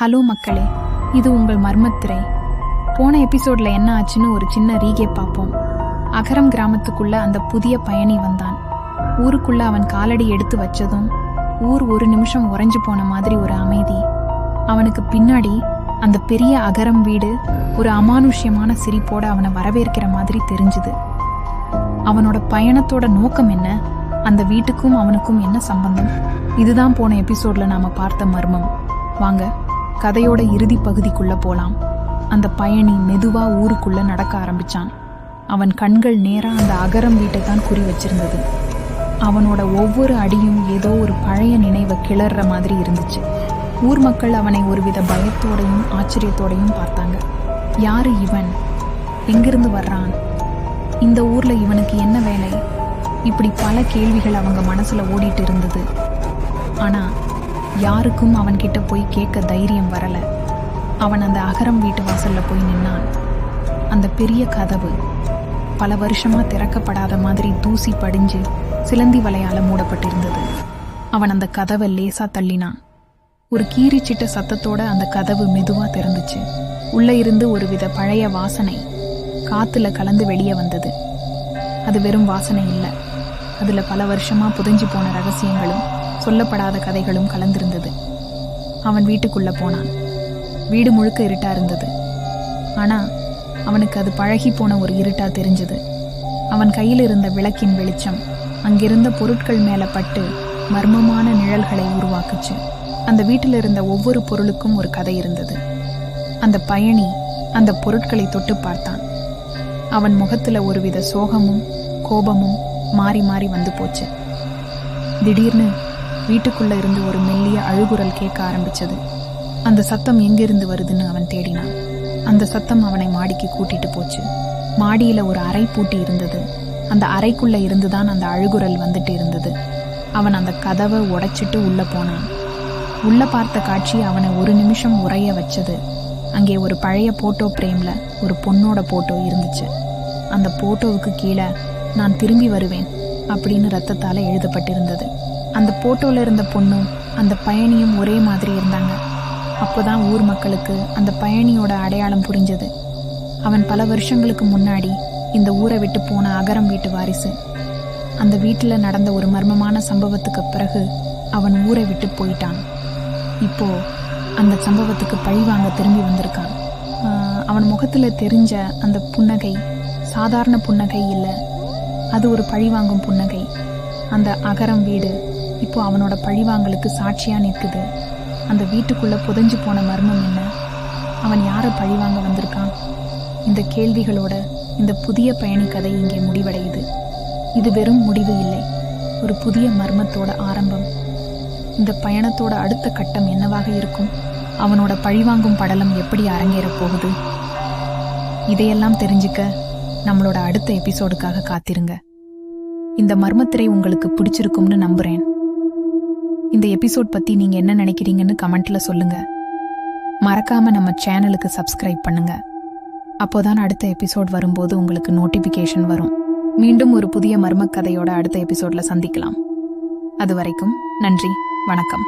Hello மக்களே இது உங்கள் மர்மத்திரை. போன எபிசோட்ல என்ன ஆச்சுன்னு ஒரு சின்ன ரீகே பார்ப்போம். அகரம் கிராமத்துக்குள்ள அந்த புதிய பயணி வந்தான். ஊருக்குள்ள அவன் காலடி எடுத்து வச்சதும் ஊர் ஒரு நிமிஷம் உறைஞ்சு போன மாதிரி ஒரு அமைதி. அவனுக்கு பின்னாடி அந்த பெரிய அகரம் வீடு ஒரு அமானுஷ்யமான சிரிப்போட அவனை வரவேற்கிற மாதிரி தெரிஞ்சுது. அவனோட பயணத்தோட நோக்கம் என்ன? அந்த வீட்டுக்கும் அவனுக்கும் என்ன சம்பந்தம்? இதுதான் போன எபிசோட்ல நாம பார்த்த மர்மம். வாங்க கதையோட இறுதி பகுதிக்குள்ள போலாம். அந்த பயணி மெதுவா ஊருக்குள்ள நடக்க ஆரம்பிச்சான். அவன் கண்கள் நேரா அந்த அகரம் வீட்டை தான் குறி வச்சிருந்தது. அவனோட ஒவ்வொரு அடியும் ஏதோ ஒரு பழைய நினைவை கிளற மாதிரி இருந்துச்சு. ஊர் மக்கள் அவனை ஒருவித பயத்தோடையும் ஆச்சரியத்தோடையும் பார்த்தாங்க. யாரு இவன்? எங்கிருந்து வர்றான்? இந்த ஊர்ல இவனுக்கு என்ன வேலை? இப்படி பல கேள்விகள் அவங்க மனசுல ஓடிட்டு இருந்தது. ஆனா யாருக்கும் அவன்கிட்ட போய் கேட்க தைரியம் வரல. அவன் அந்த அகரம் வீட்டு வாசல்ல போய் நின்னான். அந்த பெரிய கதவு பல வருஷமா திறக்கப்படாத மாதிரி தூசி படிஞ்சு சிலந்தி வலையால மூடப்பட்டிருந்தது. அவன் அந்த கதவை லேசா தள்ளினான். ஒரு கீறிச்சிட்ட சத்தத்தோட அந்த கதவு மெதுவா திறந்துச்சு. உள்ள இருந்து ஒருவித பழைய வாசனை காத்துல கலந்து வெளியே வந்தது. அது வெறும் வாசனை இல்லை. அதுல பல வருஷமா புதைஞ்சு போன ரகசியங்களும் சொல்லப்படாத கதைகளும் கலந்திருந்தது. அவன் வீட்டுக்குள்ள போனான். வீடு முழுக்க இருட்டா இருந்தது. ஆனா அவனுக்கு அது பழகி போன ஒரு இருட்டா தெரிஞ்சது. அவன் கையில் இருந்த விளக்கின் வெளிச்சம் அங்கிருந்த பொருட்கள் மேல பட்டு மர்மமான நிழல்களை உருவாக்குச்சு. அந்த வீட்டில் இருந்த ஒவ்வொரு பொருளுக்கும் ஒரு கதை இருந்தது. அந்த பயணி அந்த பொருட்களை தொட்டு பார்த்தான். அவன் முகத்துல ஒருவித சோகமும் கோபமும் மாறி மாறி வந்து போச்சு. திடீர்னு வீட்டுக்குள்ள இருந்து ஒரு மெல்லிய அழுகுரல் கேட்க ஆரம்பிச்சது. அந்த சத்தம் எங்கிருந்து வருதுன்னு அவன் தேடினான். அந்த சத்தம் அவனை மாடிக்கு கூட்டிட்டு போச்சு. மாடியில ஒரு அறை பூட்டி இருந்தது. அந்த அறைக்குள்ள இருந்துதான் அந்த அழுகுரல் வந்துட்டு இருந்தது. அவன் அந்த கதவை உடைச்சிட்டு உள்ள போனான். உள்ள பார்த்த காட்சி அவனை ஒரு நிமிஷம் உறைய வச்சது. அங்கே ஒரு பழைய போட்டோ பிரேம்ல ஒரு பொண்ணோட போட்டோ இருந்துச்சு. அந்த போட்டோவுக்கு கீழே நான் திரும்பி வருவேன். அப்படின்னு ரத்தத்தால் எழுதப்பட்டிருந்தது. அந்த போட்டோவில் இருந்த பொண்ணும் அந்த பயணியும் ஒரே மாதிரி இருந்தாங்க. அப்போதான் ஊர் மக்களுக்கு அந்த பயணியோட அடையாளம் புரிஞ்சது. அவன் பல வருஷங்களுக்கு முன்னாடி இந்த ஊரை விட்டு போன அகரம் வீட்டு வாரிசு. அந்த வீட்டில் நடந்த ஒரு மர்மமான சம்பவத்துக்கு பிறகு அவன் ஊரை விட்டு போயிட்டான். இப்போ அந்த சம்பவத்துக்கு பழிவாங்க திரும்பி வந்திருக்கான். அவன் முகத்தில் தெரிஞ்ச அந்த புன்னகை சாதாரண புன்னகை இல்லை அது ஒரு பழிவாங்கும் புன்னகை. அந்த அகரம் வீடு இப்போ அவனோட பழிவாங்கலுக்கு சாட்சியா நிற்குது. அந்த வீட்டுக்குள்ள புதைஞ்சு போன மர்மம் என்ன? அவன் யாரை பழிவாங்க வந்திருக்கான்? இந்த கேள்விகளோட இந்த புதிய பயணி கதை இங்கே முடிவடையுது. இது வெறும் முடிவு இல்லை. ஒரு புதிய மர்மத்தோட ஆரம்பம். இந்த பயணத்தோட அடுத்த கட்டம் என்னவாக இருக்கும்? அவனோட பழிவாங்கும் படலம் எப்படி அரங்கேறப் போகுது? இதையெல்லாம் தெரிஞ்சுக்க நம்மளோட அடுத்த எபிசோடுக்காக காத்திருங்க. இந்த மர்மத்திரை உங்களுக்கு பிடிச்சிருக்கும்னு நம்புறேன். இந்த எபிசோட் பத்தி நீங்க என்ன நினைக்கிறீங்கன்னு கமெண்ட்ல சொல்லுங்க. மறக்காம நம்ம சேனலுக்கு சப்ஸ்கிரைப் பண்ணுங்க. அப்போதான் அடுத்த எபிசோட் வரும்போது உங்களுக்கு நோட்டிபிகேஷன் வரும். மீண்டும் ஒரு புதிய மர்மக்கதையோட அடுத்த எபிசோட்ல சந்திக்கலாம். அது வரைக்கும் நன்றி வணக்கம்.